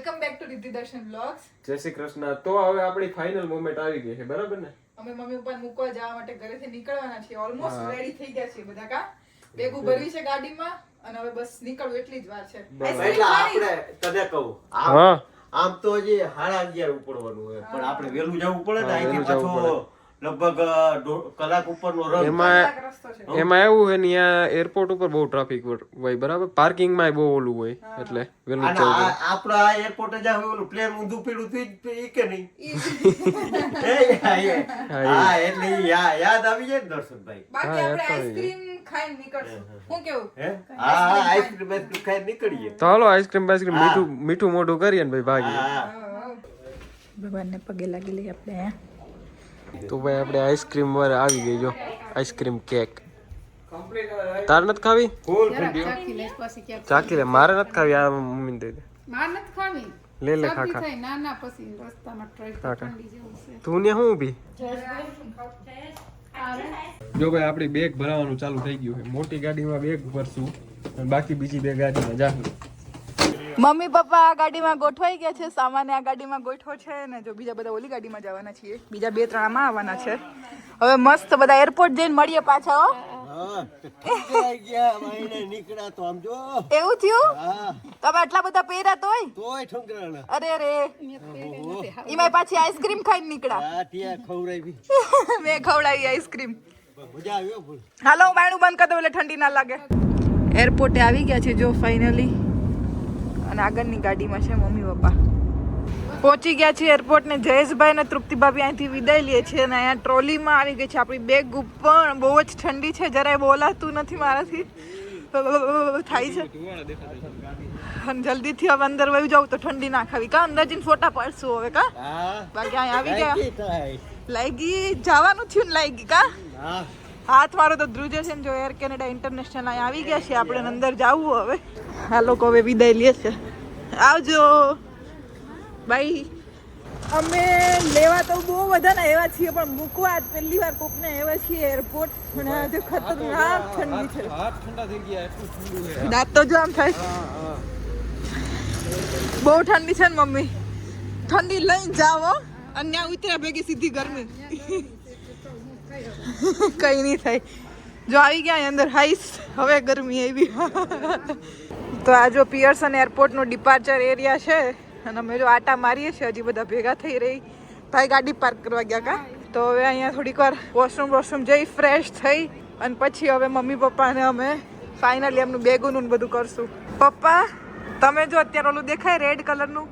Welcome back to Riddhi દર્શન blogs જય શ્રી કૃષ્ણ. તો હવે આપણી ફાઇનલ મોમેન્ટ આવી ગઈ છે બરાબર ને? અમે મમ્મી પપ્પાને મૂકવા જવા માટે ઘરેથી નીકળવાના છીએ. ઓલમોસ્ટ રેડી થઈ ગયા છીએ બધા કા? બેગું ભરવી છે ગાડીમાં અને હવે બસ નીકળવું એટલી જ વાર છે. એટલે આપણે તને કહું આમ તો હજી હાડા અગિયાર ઉપડવાનું હોય પણ આપણે વેલું જવું પડે ને અહીંથી પાછો લગભગ કલાક ઉપરનો રન એમાં કલાક રસ્તો છે. એમાં એવું છે ને એરપોર્ટ ઉપર બહુ ટ્રાફિક હોય બરાબર? પાર્કિંગમાં બહુ ઓલું હોય એટલે વેલું આ- આપણા એરપોર્ટ જ ઓલું પ્લેન ઊંધું પીડું થઈ જ ઈ કે નહીં. હા, એટલે યાદ આવી જાય દર્શનભાઈ? બાકી આપણે આઈસ્ક્રીમ ખાઈને નીકળશું. હું કેવું? હે? હા હા આઈસ્ક્રીમ આઈસ્ક્રીમ ખાઈ નીકળીએ. તો હાલો આઈસ્ક્રીમ આઈસ્ક્રીમ મીઠું મીઠું મોઢું કરીએ ને ભાઈ ભાગીએ. હા. ભગવાનને પગે લાગી લઈએ આપણે તો ભાઈ આપણે આઈસ્ક્રીમ વાર આવી ગઈ જો. Ice cream cake. તાર નથી ખાવી? હો. ચાખી ચાકી લે. મારે નથી ખાવી આ મમ્મીને દઈ દે. મારે નથી ખાવી. લે લે ખા ખા. ના ના પછી રસ્તામાં ખા. ઠંડી જેવું છે. તું ને શું ઊભી જો ભાઈ આપણી બેગ ભરાવાનું ચાલુ થઈ ગયું છે. મોટી ગાડીમાં બેગ ભરશું અને બાકી બીજી બે ગાડીમાં જાશું. મમ્મી પપ્પા આ ગાડીમાં ગોઠવાઈ ગયા છે સામાન્ય આ ગાડીમાં ગોઠવો છે ને જો બીજા બધા ઓલી ગાડીમાં જવાના છીએ. બીજા બે ત્રણમાં આવવાના છે. હવે મસ્ત બધા એરપોર્ટ જઈને મળીએ પાછા હો. એવું થયું? તમે આટલા બધા પહેર્યા તોય? અરે રે એમાં પાછી આઈસ્ક્રીમ ખાઈને નીકળ્યા. મેં ખવડાવી આઈસ્ક્રીમ હાલો હું બાયણું બંધ કરી દઉં એટલે ઠંડી ના લાગે. એરપોર્ટે આવી ગયા છે જો ફાઇનલી અને આગળની ગાડીમાં છે મમ્મી પપ્પા. પહોંચી ગયા છે એરપોર્ટ ને જયેશભાઈ ને તૃપ્તિભાભી અહીંથી વિદાય લઈએ છીએ અને અહીંયા ટ્રોલીમાં આવી ગઈ છે. આપણી બેગ પણ બહુ જ ઠંડી છે. જરાય બોલાતું નથી મારાથી. થાય છે. અને જલ્દીથી હવે અંદર વહી જાઉં તો ઠંડી ના ખાવી. કા અંદર જઈને ફોટા પાડશું હવે કા? બાકી અહીં આવી ગયા. લાગી જવાનું થયું ને લાગી કા? હાથ મારો તો ધ્રુજે છે ને જો એર કેનેડા ઇન્ટરનેશનલ અહીં આવી ગયા છે. આપણે અંદર જવું હવે. આ લોકો હવે વિદાય લે છે. આવજો. બાય અમે લેવા તો બહુ બધા આવ્યા એવા છીએ પણ મૂકવા પહેલી વાર કોકને એવા છીએ એરપોર્ટ પણ આજે ખતરનાક ઠંડી છે. ઠંડા થઈ ગયા એટલું ઠંડુ છે. દાંત તો જામ થાય. બહુ ઠંડી છે ને મમ્મી. ઠંડી લઈને જાઓ અને ત્યાં ઉતર્યા ભેગી સીધી ગરમી. કઈ નહીં થાય. જો આવી ગયા અંદર હાઈસ હવે ગરમી આવી. તો આ જો પિયર્સન એરપોર્ટનો ડિપાર્ચર એરિયા છે અને અમે જો આટા મારીએ છીએ હજી બધા ભેગા થઈ રહી. ભાઈ ગાડી પાર્ક કરવા ગયા કા? તો હવે અહીંયા થોડીક વાર વોશરૂમ વોશરૂમ જઈ ફ્રેશ થઈ અને પછી હવે મમ્મી પપ્પાને અમે ફાઇનલી એમનું બેગોનું બધું કરશું. પપ્પા તમે જો અત્યારે ઓલું દેખાય રેડ કલરનું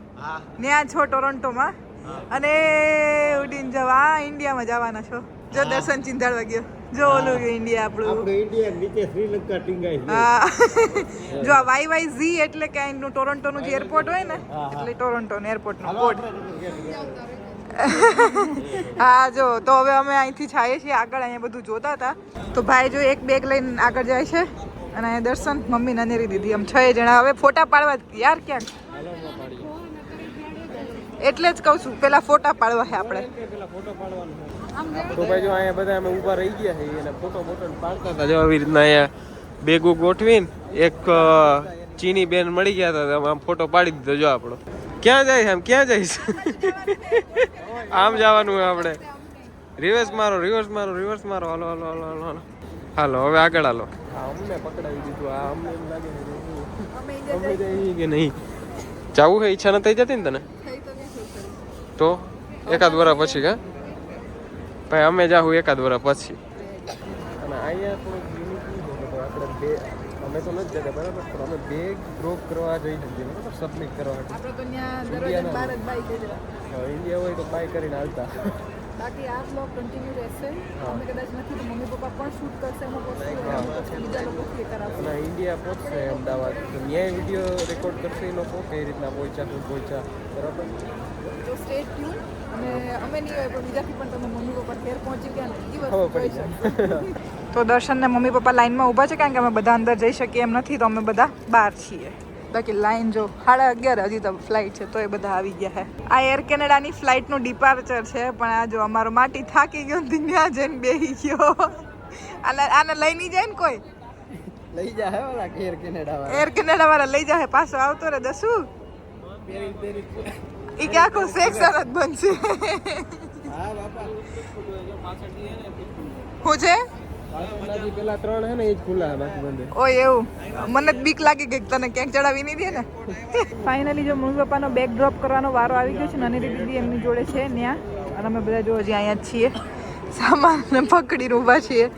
ત્યાં છો ટોરોન્ટોમાં અને ઉડીને જવા ઇન્ડિયામાં જવાના છો. જો દર્શન ચિંતાડવા વાગ્યો. જો ઓલું ઇન્ડિયા આપણું. આપણું ઇન્ડિયા નીચે શ્રીલંકા ટીંગાઈ હા. જો આ વાય વાય ઝી એટલે કે અહીંનું ટોરોન્ટોનું જે એરપોર્ટ હોય ને એટલે ટોરોન્ટોનું એરપોર્ટનું પોર્ટ હા જો તો હવે અમે અહીંથી છાઈએ છીએ આગળ અહીંયા બધું જોતા હતા. તો ભાઈ જો એક બેગ લઈને આગળ જાય છે અને દર્શન મમ્મી નનેરી દીધી આમ છ જણા. હવે ફોટા પાડવા યાર ક્યાંક એટલે જ કહું છું પેલા ફોટા પાડવા છે આપણે. તો ભાઈ જો અહીંયા બધા અમે ઊભા રહી ગયા છે અને ફોટો બોટો પાડતા હતા. જો આવી રીતના અહીંયા બેગો ગોઠવીને એક ચીની બેન મળી ગયા હતા તો આમ ફોટો પાડી દીધો જો આપણો. ક્યાં જાય છે આમ ક્યાં જઈશ આમ જવાનું હોય આપણે. રિવર્સ મારો રિવર્સ મારો રિવર્સ મારો. હાલો હાલો હાલો હાલો હાલો. હાલો હવે આગળ હાલો. અમને પકડાવી દીધું આ અમને એમ લાગે કે નહીં. જવું છે ઈચ્છા નથી થઈ જતી ને તને? તો એકાદ વર્ષ પછી કે? ભાઈ અમે જાહું એકાદ વર્ષ પછી. અને અહીંયા થોડુંક યુનિક આપણે બે અમે તો નથી જતા બરાબર? પણ અમે બે ગ્રોપ કરવા જઈ શકીએ બરાબર? સબમિટ કરવા. માટે આપણે તો ત્યાં દરવાજા બાર જ બાઈક જ ઇન્ડિયા હોય તો બાય કરીને હાલતા. બાકી આ બ્લોગ કન્ટિન્યુ રહેશે. અમે કદાચ નથી તો મમ્મી પપ્પા પણ શૂટ કરશે એમાં પોસ્ટ બીજા લોકો કે કરાવશે. ઇન્ડિયા પહોંચશે અમદાવાદ. તો ન્યાય વીડિયો રેકોર્ડ કરશે એ લોકો કઈ રીતના પહોંચ્યા શું પહોંચ્યા બરાબર? તો સ્ટે ટ્યુન અને અમે નહીં હોય પણ બીજાથી પણ તમે મમ્મી પપ્પા ઘેર પહોંચી ગયા ને એ વસ્તુ પડી જાય. તો દર્શન ને મમ્મી પપ્પા લાઈનમાં ઊભા છે કારણ કે અમે બધા અંદર જઈ શકીએ એમ નથી તો અમે બધા બહાર છીએ. બાકી લાઈન જો સાડા અગિયાર હજી તો ફ્લાઇટ છે તો એ બધા આવી ગયા છે આ એર કેનેડાની ફ્લાઇટનું ડિપાર્ચર છે પણ આ જો અમારો માટી થાકી ગયો ત્યાં જઈને બેસી ગયો. આને આને લઈ નહીં જાય ને કોઈ? લઈ જાય ઓલા એર કેનેડા એર કેનેડા વાળા લઈ જાય પાછો આવતો રે દસુ. એ કે આખું સેક્શન જ બનશે. હા બાપા. હું છે? પાછળથી પેલા ત્રણ હે ને એ જ ખુલ્લા હે, બાકી બંધ હે. ઓય એવું? મને જ બીક લાગી ગઈ કે તને ક્યાંક ચડાવી નહીં દે ને? ફાઇનલી જો મમ્મી પપ્પાનો બેગ ડ્રોપ કરવાનો વારો આવી ગયો છે નાની દીદી એમની જોડે છે ત્યાં અને અમે બધા જો હજી અહીંયા છીએ. સામાન પકડીને ઊભા છીએ.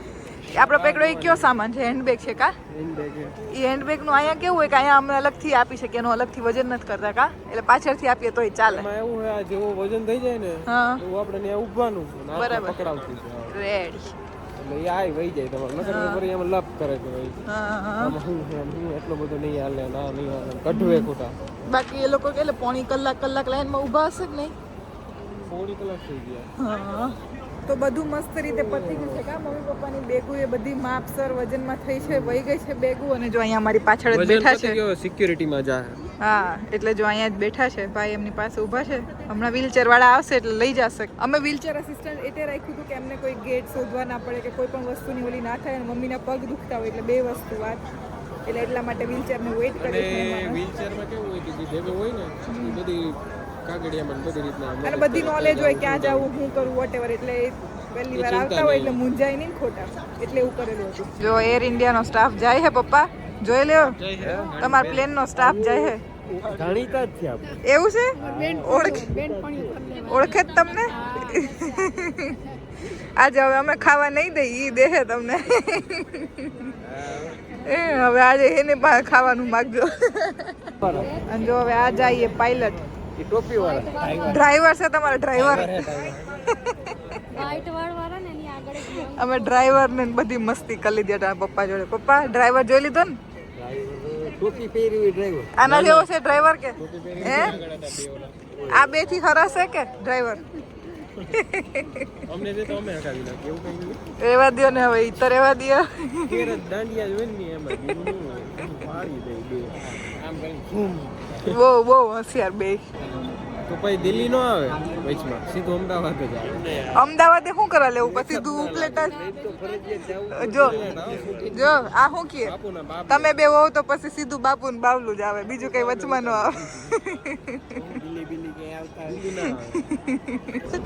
આપણો પેકડો એ કયો સામાન છે? હેન્ડબેગ છે કા. એ હેન્ડબેગનું અહીંયા કેવું હોય કે અહીંયા અમે અલગથી આપી શકીએ એનું અલગથી વજન નથી કરતા કા? એટલે પાછળથી આપીએ તોય ચાલે. એવું વજન થઈ જાય ને હા. આપણે બરાબર. રેડી એટલે એ આય વહી જાય તમારે. નકર ફરી એમ લપ કરે કે ભાઈ એટલો બધો નહીં હાલે ના નહીં હાલે કઢવે ખોટા. બાકી એ લોકો કે પોણી કલાક કલાક લાઈનમાં ઊભા હશે કે નહીં? થોડી કલાક થઈ ગયા. તો બધું મસ્ત રીતે પતી ગયું છે. કા મમ્મી પપ્પાની બેગું એ બધી માપસર વજનમાં થઈ છે વહી ગઈ છે બેગું અને જો અહીંયા અમારી પાછળ જ બેઠા છે. સિક્યુરિટીમાં જા. હા એટલે જો અહીંયા જ બેઠા છે. ભાઈ એમની પાસે ઊભા છે. હમણાં વ્હીલચેર વાળા આવશે એટલે લઈ જશે. અમે વ્હીલચેર અસિસ્ટન્ટ એટલે રાખ્યું હતું કે એમને કોઈ ગેટ શોધવા ના પડે કે કોઈ પણ વસ્તુની ઓલી ના થાય અને મમ્મીના પગ દુખતા હોય એટલે બે વસ્તુ વાત. એટલે એટલા માટે વ્હીલચેરને વેઇટ કરે વ્હીલચેરમાં કેવું હોય કે જે હોય ને બધી કાગળિયામાં બધી રીતના અને બધી નોલેજ હોય ક્યાં જવું શું કરવું વોટેવર એટલે પહેલી વાર આવતા હોય એટલે મૂંઝાય નહીં ખોટા. એટલે એવું કરેલું હતું. જો એર ઇન્ડિયાનો સ્ટાફ જાય હે પપ્પા? જોઈ લ્યો. તમારા પ્લેનનો સ્ટાફ જાય હે. જાણીતા જ છે આપણે. એવું છે? ઓળખ ઓળખે જ તમને? આજે હવે અમે ખાવા નહીં દઈ ઈ દેહે તમને. એ હવે આજે એને પણ ખાવાનું માગજો. અને જો હવે આ જઈએ પાયલટ એ ટોપી વાળા ડ્રાઈવર છે તમારો ડ્રાઈવર. અમે ડ્રાઈવર ને બધી મસ્તી કરી લીધી હતા પપ્પા જોડે. પપ્પા ડ્રાઈવર જોઈ લીધો ને? ટોપી પહેરી ડ્રાઈવર. આના જેવો છે ડ્રાઈવર કે? હે? આ બેથી હરાશે કે ડ્રાઈવર? અમને તો અમે હટાવી નાખીએ એવું કઈ રેવા દો ને હવે ઈ તો રેવા દો કેર દાંડિયા જોઈ ને એમાં પાડી દે બે. આમ કરી બહુ બહુ હોશિયાર બે. તો પછી દિલ્હી નો આવે? વચમાં સીધું અમદાવાદ જ આવે. અમદાવાદે શું કરવા લેવું? પછી તું ઉપલેટા જો જો આ શું કહે તમે બે હોવ તો પછી સીધું બાપુ ને બાવલું જ આવે બીજું કઈ વચમાં ન આવે દિલ્હી બિલ્લી ક્યાંય આવતા દિલ્હી ના આવે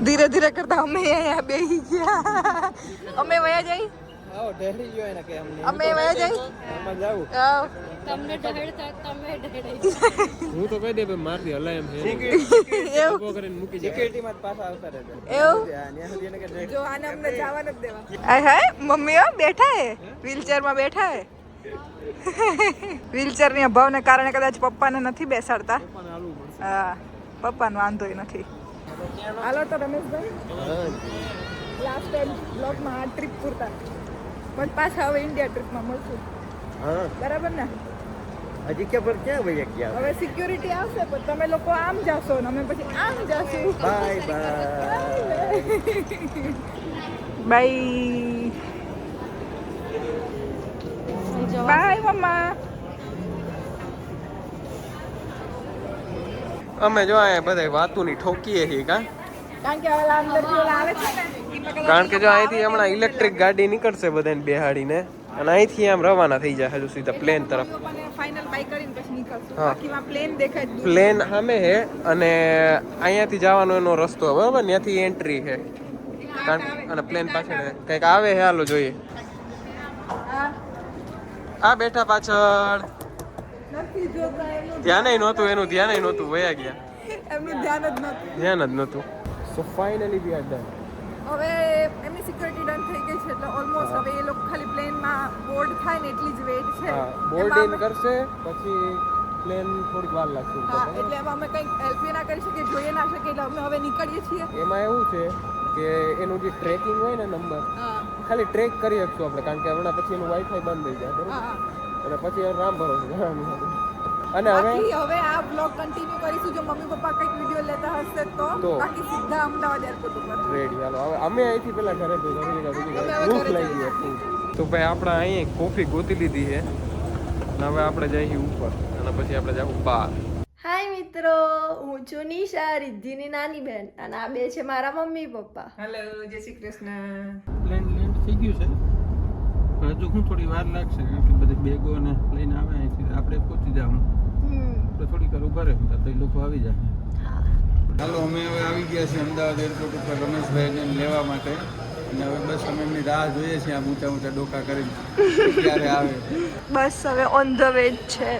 ધીરે ધીરે કરતા અમે અહીંયા બેસી ગયા. અમે વયા જઈ? અમે વયા જઈ? આમાં જાવું આવ. તમને ઢળતા તમે ઢળાઈ હું તો કહી દે ભાઈ મારથી હલાય એમ એવું ઊભો કરીને મૂકી જાય. સિક્યુરિટીમાં પાછા આવતા રહેતા એવું? ત્યાં સુધી એને કે જો આને અમને જવા નથી દેવા. હાય હાય મમ્મી બેઠા હે? વ્હીલચેરમાં બેઠા હે? વ્હીલચેરની અભાવને કારણે કદાચ પપ્પાને નથી બેસાડતા. હા. પપ્પાનો વાંધોય નથી. હાલો તો રમેશભાઈ. લાસ્ટ ટાઈમ બ્લોગમાં આ ટ્રીપ પૂરતા. પણ પાછા હવે ઇન્ડિયા ટ્રીપમાં મળશું. બરાબર ને? હજી કે પર ક્યાં ભાઈ ગયા? હવે સિક્યુરિટી આવશે પણ તમે લોકો આમ જાશો ને અમે પછી આમ જાશું. બાય બાય બાય બાય મમ્મા અમે જો અહીંયા બધા વાતુની ઠોકીએ છીએ કા. કારણ કે જો અહીંથી હમણાં ઇલેક્ટ્રિક ગાડી નીકળશે બધાને બેહાડીને. અને અહીંથી આમ રવાના થઈ જાય હજુ સીધા પ્લેન તરફ. પ્લેન સામે છે અને અહીંયાથી જવાનો એનો રસ્તો બરાબર ત્યાંથી એન્ટ્રી છે. અને પ્લેન પાછળ. કંઈક આવે છે હાલો જોઈએ. આ બેઠા પાછળ. ધ્યાન નહોતું એનું ધ્યાન નહોતું વયા ગયા. એમનું ધ્યાન જ નહોતું. ધ્યાન જ નહોતું. So finally we are done હવે એમની સિક્યુરિટી ડન થઈ ગઈ છે એટલે ઓલમોસ્ટ હવે એ લોકો ખાલી પ્લેનમાં બોર્ડ થાય ને એટલી જ વેટ છે. બોર્ડ ઇન કરશે પછી પ્લેન થોડીક વાર લાગશે હા એટલે એમાં અમે કંઈક હેલ્પ ના કરી શકીએ જોઈએ ના શકીએ એટલે અમે હવે નીકળીએ છીએ. એમાં એવું છે કે એનું જે ટ્રેકિંગ હોય ને નંબર ખાલી ટ્રેક કરી શકશું આપણે કારણ કે હમણાં પછી એનું વાઈફાઈ બંધ થઈ જાય બરોબર? અને પછી રામ ભરોસે અને હવે હવે આ બ્લોગ કન્ટિન્યુ કરીશું. જો મમ્મી પપ્પા કંઈક વીડિયો લેતા હશે તો. બાકી સીધા અમદાવાદ એરપોર્ટ ઉપર. રેડી હાલો. હવે અમે અહીંથી પેલા ઘરે તો જમી લીધા, બીજી અમે ભૂખ ઘરે લાગી હતી તો ભાઈ આપણે અહીં કોફી ગોતી લીધી છે. અને હવે આપણે જઈએ ઉપર. અને પછી આપણે જાવું બહાર. હાય મિત્રો હું છું નિશા રિદ્ધિની નાની બેન અને આ બે છે મારા મમ્મી પપ્પા. હેલો જય શ્રી કૃષ્ણ. લેન્ડ લેન્ડ થઈ ગયું છે. હજુ હું થોડી વાર લાગશે કારણ કે બધી બેગો ને લઈને આવે અહીંથી. આપણે પહોંચી જાઉં. તો થોડી થોડીક વાર ઊભા રહે તો એ લોકો આવી જાય. હાલો અમે હવે આવી ગયા છીએ અમદાવાદ એરપોર્ટ ઉપર રમેશભાઈને લેવા માટે. અને હવે બસ અમે એમની રાહ જોઈએ છીએ આમ ઊંચા ઊંચા ડોકા કરીને. ક્યારે આવે. બસ હવે ઓન ધ વે જ છે.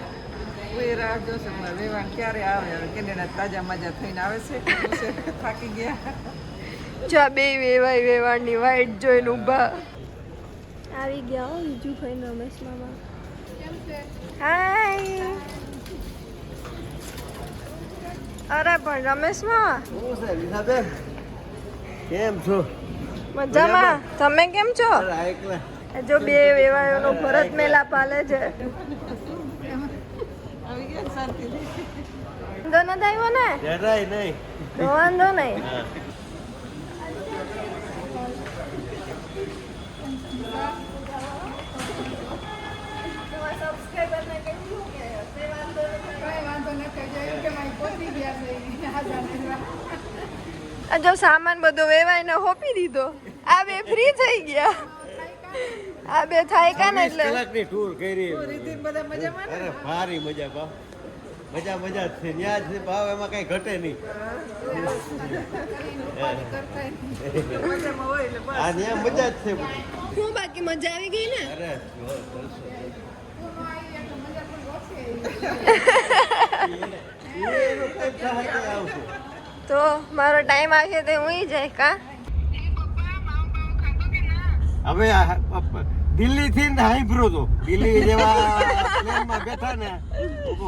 કોઈ રાહ જોશે હમણાં વેવાણ ક્યારે આવે? હવે કેનેડા તાજા મજા થઈને આવે છે. છે? થાકી ગયા. ચા બે વેવાય વેવાણની વાઈટ જોઈને ઊભા. આવી ગયા હો બીજું ભાઈ રમેશ મામા. હાય. અરે પણ રમેશ મામા. કેમ છો? મજામાં. તમે કેમ છો? જો બે વેવાયોનો ભરત મેલા પાલે છે. આવી ગયા શાંતિ વાંધો નથી આવ્યો ને? નહીં. વાંધો નહીં હા કઈ વાંધો નથી જોયું કે મારી પહોંચી ગયા છે હાજર આ જો સામાન બધો વેવાઈને હોપી દીધો. આ બે ફ્રી થઈ ગયા. આ બે થાય કા ને એટલે. કલાકની ટૂર કરી. રીતિન બધા મજામાં અરે ભારી મજા બા મજા મજા છે. ન્યા છે ભાવ એમાં કઈ ઘટે નહીં. આ ન્યા મજા જ છે. શું બાકી મજા આવી ગઈ ને? અરે જો, જલસો. એનો કઈ થાય તો મારો ટાઈમ આવશે તે હું જાય કા? હવે આ- થી દિલ્હીથી હાઈબ્રો તો. દિલ્હી જેવા પ્લેનમાં બેઠા ને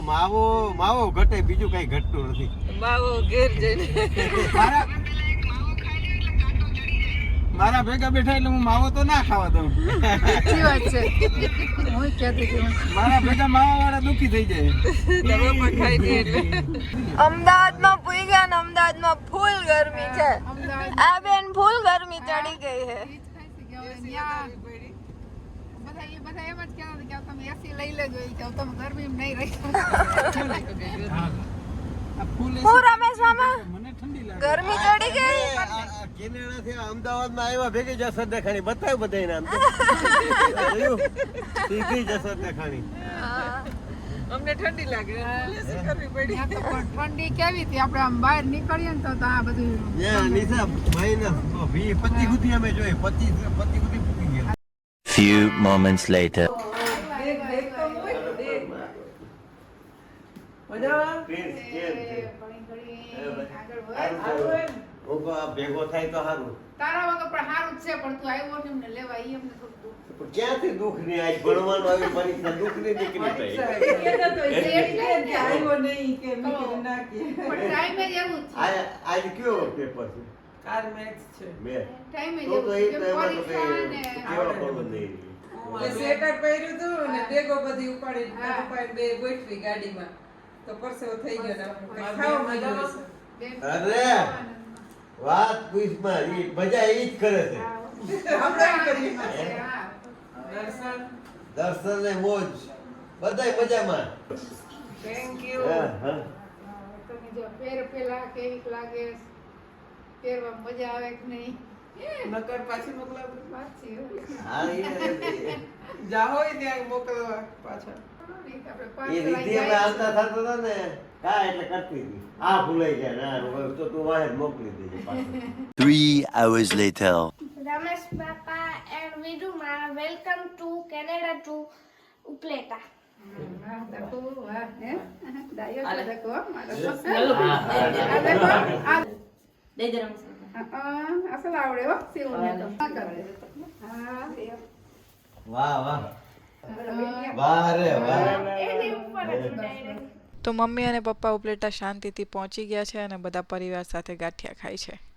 માવો માવો ઘટે બીજું કઈ ઘટતું નથી. માવો ઘેર જઈને. મારા ભેગા બેઠા એટલે હું માવો તો ના ખાવા દઉં. સાચી વાત છે. હું કહેતી હતી મારા ભેગા માવા વાળા દુખી થઈ જાય. તમે પણ ખાઈ દે એટલે. અમદાવાદમાં પૂઈ ગયા ને અમદાવાદમાં ફૂલ ગરમી છે. આ બેન ફૂલ ગરમી ચડી ગઈ છે. બધા એમ જ કહેતા હતા કે તમે એસી લઈ લેજો. કે તમે ગરમી નહીં રહી હું. રમેશ મામા? ગરમી ચડી ગઈ? કેનેડાથી અમદાવાદમાં આવ્યા ભેગી જસર દેખાણી. બતાવ્યું બધાને આમ તો. જોયું? સીધી જસર દેખાણી. અમને ઠંડી લાગે. કરવી પડી. પણ ઠંડી કેવી હતી? આપણે આમ બહાર નીકળીએ ને તો આ બધું નિશા વી પતિ સુધી અમે જોઈ. પતિ પતિ સુધી પૂકી ગયા. Few moments later. મજામાં પ્રિન્સ કેમ છે ઘણી ઘણી બરાબર. આગળ વધ. સારું ભેગો થાય તો સારું તારા વગર પણ સારું જ છે પણ તું આવ્યો ને એમને લેવા ઈ અમને થોડું દુઃખ. ક્યાંથી દુઃખની આજ ભણવાનું આવી પરીક્ષા દુઃખની નીકળી થઈ. એટલે આવ્યો નહીં કે મેં ના કે. પણ ટાઈમે એવું છે. આજ આજ કયો પેપર છે? કાર મેચ છે. બે ટાઈમે જ તો તો એ એવું તો છે. એમાં તો પરીક્ષા ને કઈ ખબર નહીં. સ્વેટર પહેર્યું હતું ને બેગો બધી ઉપાડી. ઉપાડી બે ગોઠવી ગાડીમાં. તો પરસેવો થઈ ગયો ખાવા અરે વાત પૂછ મારી મજા એ જ કરે છે. દર્શન દર્શન ને મોજ બધાય મજામાં થેન્ક યુ હા, હા. તમે જો પેર પેલા કેવીક લાગે પહેરવા મજા આવે કે નહીં નકર પાછી મોકલાવ પાછી. હા, હોય ત્યાં મોકલવા પાછા એ પાછળ રીતિ આવી અમે જાય. હાલતા થતો હતો ને કા એટલે કરતી હતી આ ભૂલાઈ જાય ના તો તું વાહે મોકલી દેજે પાછું Three hours later. Ramesh Papa and Viduma, welcome to Canada to Upleta. હા, દેખો, હા, હે? ડાયો છે, દેખો, મારો પસંદ. આ દેખો, આ- હા, અસલ આવડે હો, સીવને તો. હા, કરે. હા, એ. વાહ વાહ વાહ રે વાહ તો મમ્મી અને પપ્પા ઉપલેટા શાંતિથી પહોંચી ગયા છે અને બધા પરિવાર સાથે ગાંઠિયા ખાય છે.